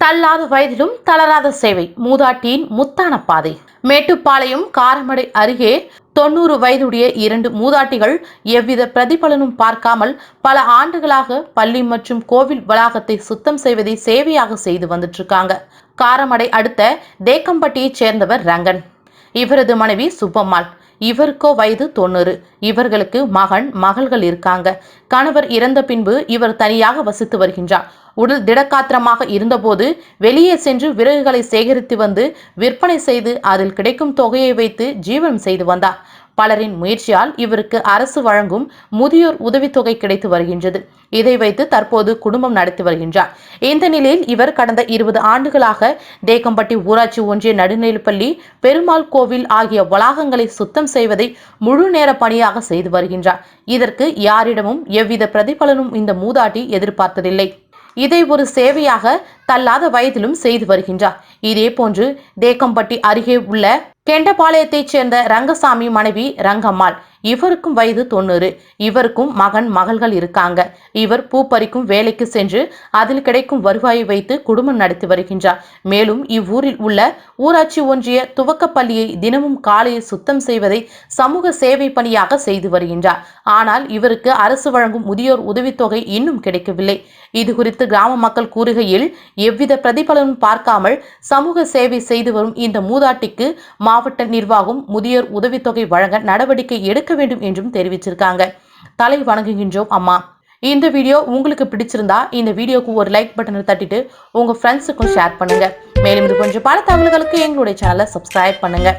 தள்ளாத வயதிலும் தளராத சேவை. மூதாட்டியின் முத்தான பாதை. மேட்டுப்பாளையம் காரமடை அருகே தொண்ணூறு வயதுடைய இரண்டு மூதாட்டிகள் எவ்வித பிரதிபலனும் பார்க்காமல் பல ஆண்டுகளாக பள்ளி மற்றும் கோவில் வளாகத்தை சுத்தம் செய்வதை சேவையாக செய்து வந்துட்டு இருக்காங்க காரமடை அடுத்த தேக்கம்பட்டியைச் சேர்ந்தவர் ரங்கன். இவரது மனைவி சுப்பம்மாள். இவருக்கோ வயது தொண்ணூறு. இவர்களுக்கு மகன் மகள்கள் இருக்காங்க. கணவர் இறந்த பின்பு இவர் தனியாக வசித்து வருகின்றார். உடல் திடக்காத்திரமாக இருந்தபோது வெளியே சென்று விறகுகளை சேகரித்து வந்து விற்பனை செய்து அதில் கிடைக்கும் தொகையை வைத்து ஜீவனம் செய்து வந்தார். பலரின் முயற்சியால் இவருக்கு அரசு வழங்கும் முதியோர் உதவித்தொகை கிடைத்து வருகின்றது. இதை வைத்து தற்போது குடும்பம் நடத்தி வருகின்றார். இந்த நிலையில் இவர் கடந்த இருபது ஆண்டுகளாக தேக்கம்பட்டி ஊராட்சி ஒன்றிய நடுநிலைப்பள்ளி பெருமாள் கோவில் ஆகிய வளாகங்களை சுத்தம் செய்வதை முழு நேர பணியாக செய்து வருகின்றார். இதற்கு யாரிடமும் எவ்வித பிரதிபலனும் இந்த மூதாட்டி எதிர்பார்த்ததில்லை. இதை ஒரு சேவையாக தள்ளாத வயதிலும் செய்து வருகின்றார். இதேபோன்று தேக்கம்பட்டி அருகே உள்ள கெண்டபாளையத்தைச் சேர்ந்த ரங்கசாமி மனைவி ரங்கம்மாள் இவருக்கும் வயது தொண்ணூறு. இவருக்கும் மகன் மகள்கள் இருக்காங்க. இவர் பூ பறிக்கும் வேலைக்கு சென்று அதில் கிடைக்கும் வருவாயை வைத்து குடும்பம் நடத்தி வருகின்றார். மேலும் இவ்வூரில் உள்ள ஊராட்சி ஒன்றிய துவக்கப்பள்ளியை தினமும் காலையில் சுத்தம் செய்வதை சமூக சேவை பணியாக செய்து வருகின்றார். ஆனால் இவருக்கு அரசு வழங்கும் முதியோர் உதவித்தொகை இன்னும் கிடைக்கவில்லை. இது குறித்து கிராம மக்கள் கூறுகையில் எவ்வித பிரதிபலனும் பார்க்காமல் சமூக சேவை செய்து வரும் இந்த மூதாட்டிக்கு மாவட்ட நிர்வாகம் முதியோர் உதவித்தொகை வழங்க நடவடிக்கை எடுக்க கேட்க வேண்டும் என்றும் தெரிவிச்சிருக்காங்க. தலை வணங்குகின்றோம் அம்மா. இந்த வீடியோ உங்களுக்கு பிடிச்சிருந்தா இந்த வீடியோக்கு ஒரு லைக் பட்டனை தட்டிட்டு உங்க ஃப்ரெண்ட்ஸுக்கும் ஷேர் பண்ணுங்க. மேலும் இது கொஞ்சம் பல தகவல்களுக்கு எங்களுடைய சேனலை சப்ஸ்கிரைப் பண்ணுங்கள்